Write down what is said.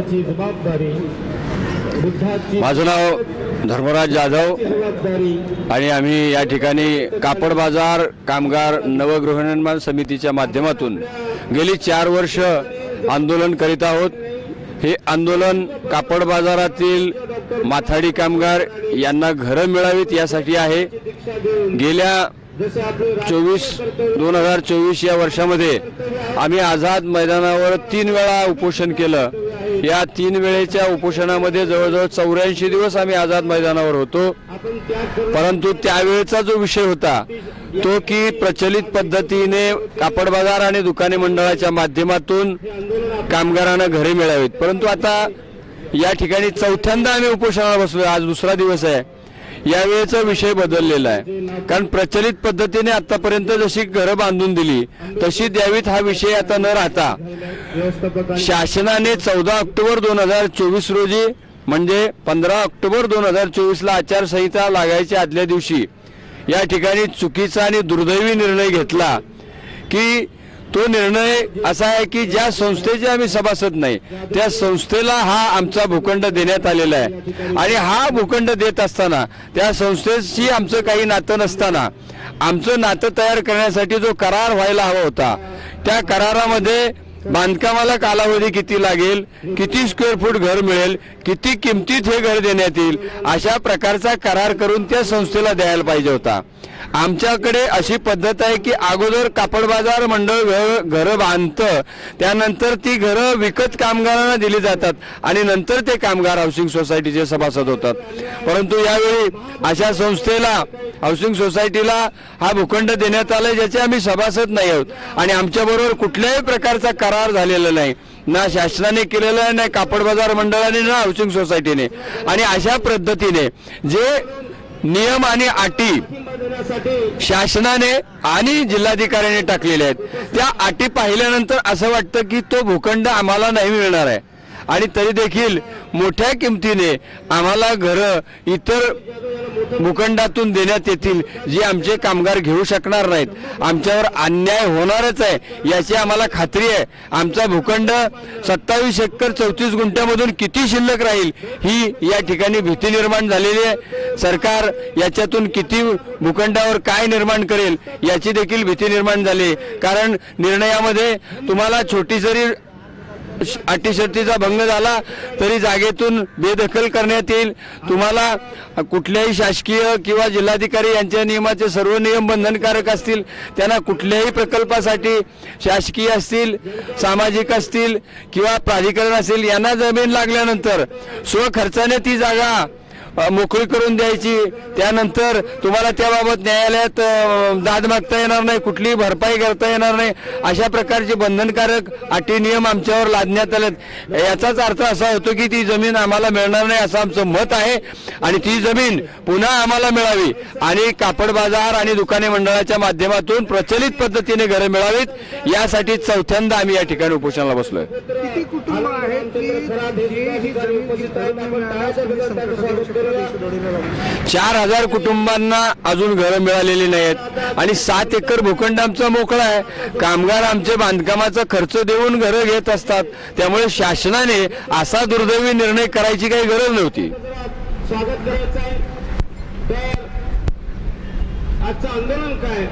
करण्याची जबाबदारी माझं नाव धर्मराज जाधव आणि आम्ही या ठिकाणी कापड बाजार कामगार नवगृहनिर्माण समितीच्या माध्यमातून गेली चार वर्ष आंदोलन करीत आहोत. हे आंदोलन कापड बाजारातील माथाडी कामगार यांना घरं मिळावीत यासाठी आहे. गेल्या चोवीस दोन हजार चोवीस या वर्षामध्ये आम्ही आझाद मैदानावर तीन वेळा उपोषण केलं. या तीन वेळेच्या उपोषणामध्ये जवळजवळ चौऱ्याऐंशी दिवस आम्ही आझाद मैदानावर होतो. परंतु त्यावेळेचा जो विषय होता तो की प्रचलित पद्धतीने कापड बाजार आणि दुकाने मंडळाच्या माध्यमातून कामगारांना घरे मिळावीत. परंतु आता या ठिकाणी चौथ्यांदा आम्ही उपोषणाला बसलो आज दुसरा दिवस आहे. यावेळेचा विषय बदललेला आहे. कारण प्रचलित पद्धतीने आतापर्यंत जशी घरं बांधून दिली तशी द्यावीत हा विषय आता न राहता. शासनाने चौदा ऑक्टोबर दोन हजार चोवीस रोजी म्हणजे पंधरा ऑक्टोबर दोन हजार चोवीसला आचारसंहिता लागायच्या आदल्या दिवशी या ठिकाणी चुकीचा आणि दुर्दैवी निर्णय घेतला की तो निर्णय असा आहे की ज्या संस्थेचे आम्ही सभासद नाही त्या संस्थेला हा आमचा भूखंड देण्यात आलेला आहे. आणि हा भूखंड देत असताना त्या संस्थेशी आमचं काही नातं नसताना आमचं नातं तयार करण्यासाठी जो करार व्हायला हवा होता त्या करारामध्ये बांधकामाला कालावधी किती लागेल? किती स्क्वेअर फूट घर मिळेल? किती किमतीत हे घर देण्यात येईल? अशा प्रकारचा करार करून त्या संस्थेला द्यायला पाहिजे होता. आमच्याकडे अशी पद्धत आहे की अगोदर कापड बाजार मंडळ घरं बांधतं. त्यानंतर ती घरं विकत कामगारांना दिली जातात आणि नंतर ते कामगार हाऊसिंग सोसायटीचे सभासद होतात. परंतु यावेळी अशा संस्थेला हाऊसिंग सोसायटीला हा भूखंड देण्यात आलाय ज्याचे आम्ही सभासद नाही आहोत. आणि आमच्याबरोबर कुठल्याही प्रकारचा करार झालेला नाही. ना शासनाने केलेला आहे ना कापड बाजार मंडळाने ना हाऊसिंग सोसायटीने आणि अशा पद्धतीने जे नियम आणि अटी शासनाने आणि जिल्हाधिकाऱ्यांनी टाकलेले आहेत त्या अटी पाहिल्यानंतर असं वाटतं की तो भूखंड आम्हाला नाही मिळणार आहे. आणि तरी देखील मोठ्या किमतीने आम्हाला घरं इतर भूखंडातून देण्यात येतील जे आमचे कामगार घेऊ शकणार नाहीत. आमच्यावर अन्याय होणारच आहे याची आम्हाला खात्री आहे. आमचा भूखंड सत्तावीस एकर चौतीस गुंठ्यामधून किती शिल्लक राहील ही या ठिकाणी भीती निर्माण झालेली आहे. सरकार याच्यातून किती भूखंडावर काय निर्माण करेल याची देखील भीती निर्माण झाली कारण निर्णयामध्ये तुम्हाला छोटी जरी श- भंग झाला तरी जागेतून बेदखल करण्यात येईल. तुम्हाला कुठल्याही शासकीय किंवा जिल्हाधिकारी यांच्या नियमाचे सर्व नियम बंधनकारक असतील त्यांना कुठल्याही प्रकल्पासाठी शासकीय असतील सामाजिक असतील किंवा प्राधिकरण असेल यांना जमीन लागल्यानंतर स्वखर्चाने ती जागा मोकळी करून द्यायची. त्यानंतर तुम्हाला त्याबाबत न्यायालयात दाद मागता येणार नाही कुठलीही भरपाई करता येणार नाही. अशा प्रकारचे बंधनकारक अटी नियम आमच्यावर लादण्यात आलेत. याचाच अर्थ असा होतो की ती जमीन आम्हाला मिळणार नाही असं आमचं मत आहे आणि ती जमीन पुन्हा आम्हाला मिळावी आणि कापड बाजार आणि दुकाने मंडळाच्या माध्यमातून प्रचलित पद्धतीने घरे मिळावीत. यासाठी चौथ्यांदा आम्ही या ठिकाणी उपोषणाला बसलोय. चार हजार कुटुंबांना अजून घरं मिळालेली नाहीत. आणि सात एकर भूखंड आमचा मोकळा आहे. कामगार आमचे बांधकामाचा खर्च देऊन घरं घेत असतात. त्यामुळे शासनाने असा दुर्दैवी निर्णय करायची काही गरज नव्हती. स्वागत करायचं आहे. तर आजचं आंदोलन काय?